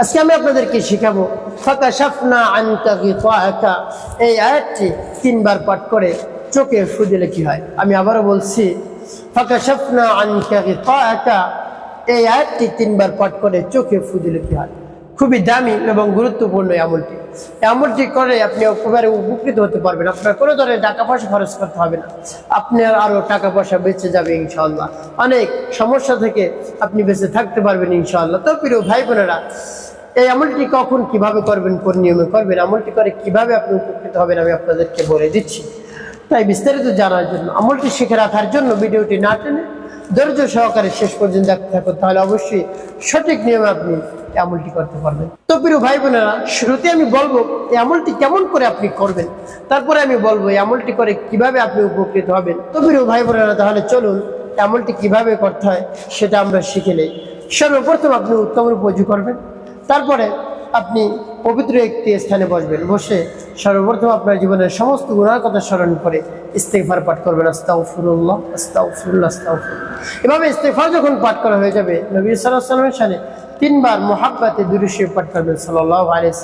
আজকে আমি আপনাদেরকে শিখাবো ফাঁকা সাফনা আনকা গিতাআকা। এই আয়াতটি তিনবার পাঠ করে চোখে ফু দিলে কি হয়? আমি আবারও বলছি ফাঁকা সাফনা আনকা গিতাআকা। এই আয়াতটি তিনবার পাঠ করে চোখে ফু দিলে কি হয়? খুবই দামি এবং গুরুত্বপূর্ণ এই আমলটি। করে আপনি একেবারে উপকৃত হতে পারবেন। আপনার কোনো ধরনের টাকা পয়সা খরচ করতে হবে না। আপনার আরও টাকা পয়সা বেঁচে যাবে ইনশাল্লাহ অনেক সমস্যা থেকে আপনি বেঁচে থাকতে পারবেন ইনশাল্লাহ তো প্রিয় ভাই বোনেরা। এই আমলটি কখন কীভাবে করবেন, কোন নিয়মে করবেন, আমলটি করে কীভাবে আপনি উপকৃত হবেন আমি আপনাদেরকে বলে দিচ্ছি। তাই বিস্তারিত জানার জন্য, আমলটি শিখে রাখার জন্য ভিডিওটি না টেনে ধৈর্য সহকারে শেষ পর্যন্ত দেখতে থাকুন, তাহলে অবশ্যই সঠিক নিয়মে আপনি আমলটি করতে পারবেন। তো প্রিয় ভাই বোনেরা, শুরুতে আমি বলব, এই আমলটি কেমন করে আপনি করবেন? তারপরে আমি বলব, এই আমলটি করে কীভাবে আপনি উপকৃত হবেন? তো প্রিয় ভাই বোনেরা, তাহলে চলুন আমলটি কীভাবে করতে হয় সেটা আমরা শিখে নেই। সর্বপ্রথম আপনি উত্তম রূপ করবেন। তারপরে আপনি পবিত্র একটি স্থানে বসবেন। বসে সর্বপ্রথম আপনার জীবনের সমস্ত গুণার কথা স্মরণ করে ইস্তেফার পাঠ করবেন। আস্তাউফুরুল্লাহ আস্তাউফুরুল্লাহ আস্তাউফুরুল্লাহ এভাবে ইস্তেফার যখন পাঠ করা হয়ে যাবে, নবী সাল্লাহ সাল্লামের তিনবার মোহাব্বাতে দুরুশে পাঠ করবেন সাল্লাহ আলাইহি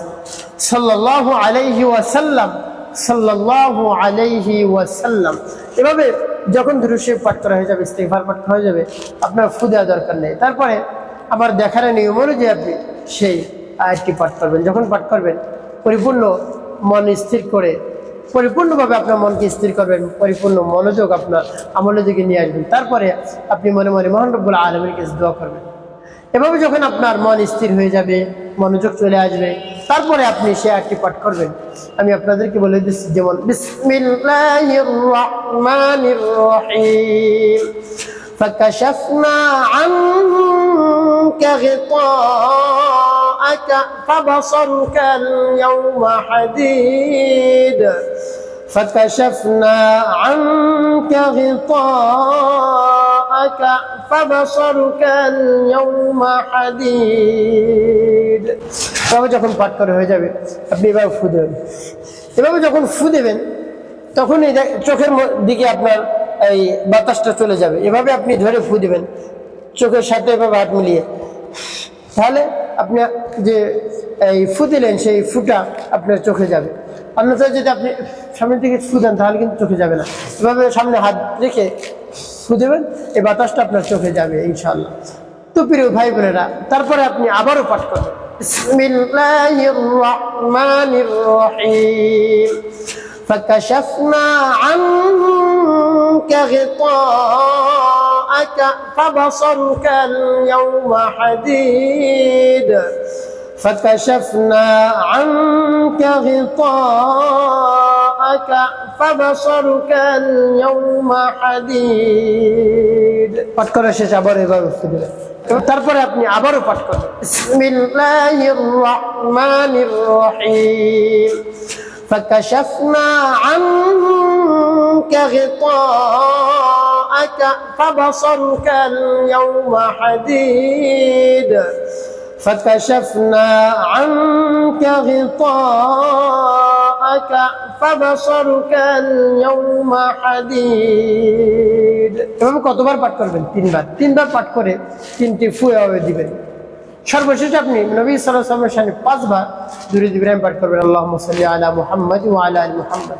সাল্লাহ আলাইহি ওয়াসাল্লাম সাল্লাহ আলাইহি ওয়াসাল্লাম। এভাবে যখন দুরুশে পাঠ করা হয়ে যাবে ইস্তেফার পাঠ করা হয়ে যাবে, আপনার ফু দেওয়া দরকার নেই। তারপরে আমার দেখার নিয়ম অনুযায়ী আপনি সেই আয়াতটি পাঠ করবেন। যখন পাঠ করবেন, পরিপূর্ণ মন স্থির করে, পরিপূর্ণভাবে আপনার মনকে স্থির করবেন, পরিপূর্ণ মনোযোগ আপনার আমলের দিকে নিয়ে আসবেন। তারপরে আপনি মনে মনে মহান রব্বুল আলমের কাছে দোয়া করবেন। এভাবে যখন আপনার মন স্থির হয়ে যাবে, মনোযোগ চলে আসবে, তারপরে আপনি সে আয়াতটি পাঠ করবেন। আমি আপনাদেরকে বলে দিচ্ছি, যেমন, বিসমিল্লাহির غطاءك فبصرك اليوم حديد فكشفنا عنك غطاءك فبصرك اليوم حديد তবে যখন পাঠ করে হয়ে যাবে আপনি এভাবে ফু দেবেন এভাবে যখন ফু দেবেন তখন এই দেখ- চোখের ম- দিকে আপনার এই বাতাসটা চলে যাবে এভাবে আপনি ধরে ফু দেবেন চোখের সাথে এভাবে হাত মিলিয়ে তাহলে আপনি যে এই ফু দিলেন সেই ফুটা আপনার চোখে যাবে অন্যথায় যদি আপনি সামনের দিকে ফু দেন তাহলে কিন্তু চোখে যাবে না এভাবে সামনে হাত রেখে ফু দেবেন এই বাতাসটা আপনার চোখে যাবে ইনশাল্লাহ তো প্রিয় ভাই বোনেরা তারপরে আপনি আবারও পাঠ করবেন বিসমিল্লাহির রহমানির রহিম فكشفنا عنك غطاءك فبصرك اليوم حديد فكشفنا عنك غطاءك فبصرك اليوم حديد পাঠ করা শেষ আবার এভাবে ফুটবে তারপরে আপনি আবারও পাঠ করবেন বিসমিল্লাহির রহমানির রহিম فكشفنا عنك غطاءك فبصرك اليوم حديد فكشفنا عنك غطاءك فبصرك اليوم حديد এভাবে কতবার পাঠ করবেন তিনবার তিনবার পাঠ করে তিনটি ফুয়ে হবে দিবেন সর্বশেষ আপনি নবী সাল্লামের সামনে পাঁচবার দুরুদ ইব্রাহিম পাঠ করবেন আল্লাহ সাল্লি আলা মুহাম্মদ ওয়া আলা আলি মুহাম্মদ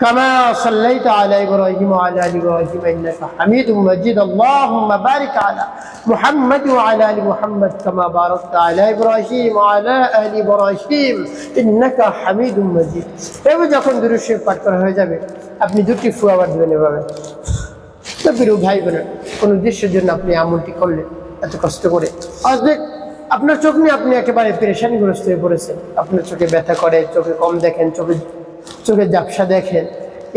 كما صليت على ابراهيم وعلى ال ابراهيم انك حميد مجيد اللهم بارك على محمد وعلى ال محمد كما باركت على ابراهيم وعلى ال ابراهيم انك حميد مجيد এভাবে যখন দুরুশে পাঠ করা হয়ে যাবে আপনি দুটি ফু আবার দেবেন এভাবে তো প্রিয় ভাই বোনের কোন উদ্দেশ্যের জন্য আপনি আমলটি করলেন এত কষ্ট করে অর্ধেক আপনার চোখ নিয়ে আপনি একেবারে পেরেশানিগ্রস্ত হয়ে পড়েছেন আপনার চোখে ব্যথা করে চোখে কম দেখেন চোখে চোখে ঝাপসা দেখেন।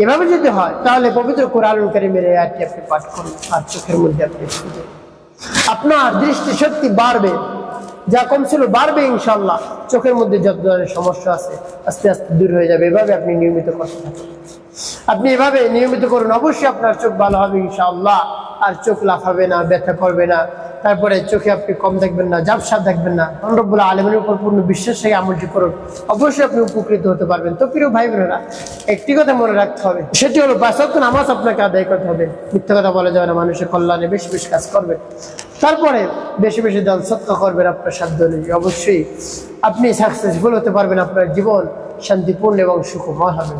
এভাবে যদি হয়, তাহলে পবিত্র কোরআন কারিমের আয়াতটি আপনি পাঠ করুন, আর চোখের মধ্যে আপনি আপনার দৃষ্টি শক্তি বাড়বে, যা কম ছিল বাড়বে ইনশাল্লাহ চোখের মধ্যে যত ধরনের সমস্যা আছে, আস্তে আস্তে দূর হয়ে যাবে। এভাবে আপনি নিয়মিত করতে থাকুন। আপনি এভাবে নিয়মিত করুন, অবশ্যই আপনার চোখ ভালো হবে ইনশাআল্লাহ। আর চোখ লাফাবে না, ব্যথা করবে না। তারপরে চোখে আপনি কম দেখবেন না জাপসাপ দেখবেন না। রব্বুল্লাহ আলমের উপর পূর্ণ বিশ্বাস থেকে আমলটি করুন। অবশ্যই আপনি উপকৃত হতে পারবেন। তো প্রিয় ভাই বোনেরা, একটি কথা মনে রাখতে হবে। সেটি হলো বাসত্ব নামাজ আপনাকে আদায় করতে হবে। মিথ্যা কথা বলা যাবে না, মানুষের কল্যাণে বেশি বেশি কাজ করবে তারপরে বেশি বেশি দান সত্য করবেন আপনার সাধ্য অনুযায়ী। অবশ্যই আপনি সাকসেসফুল হতে পারবেন, আপনার জীবন শান্তিপূর্ণ এবং সুখময় হবে।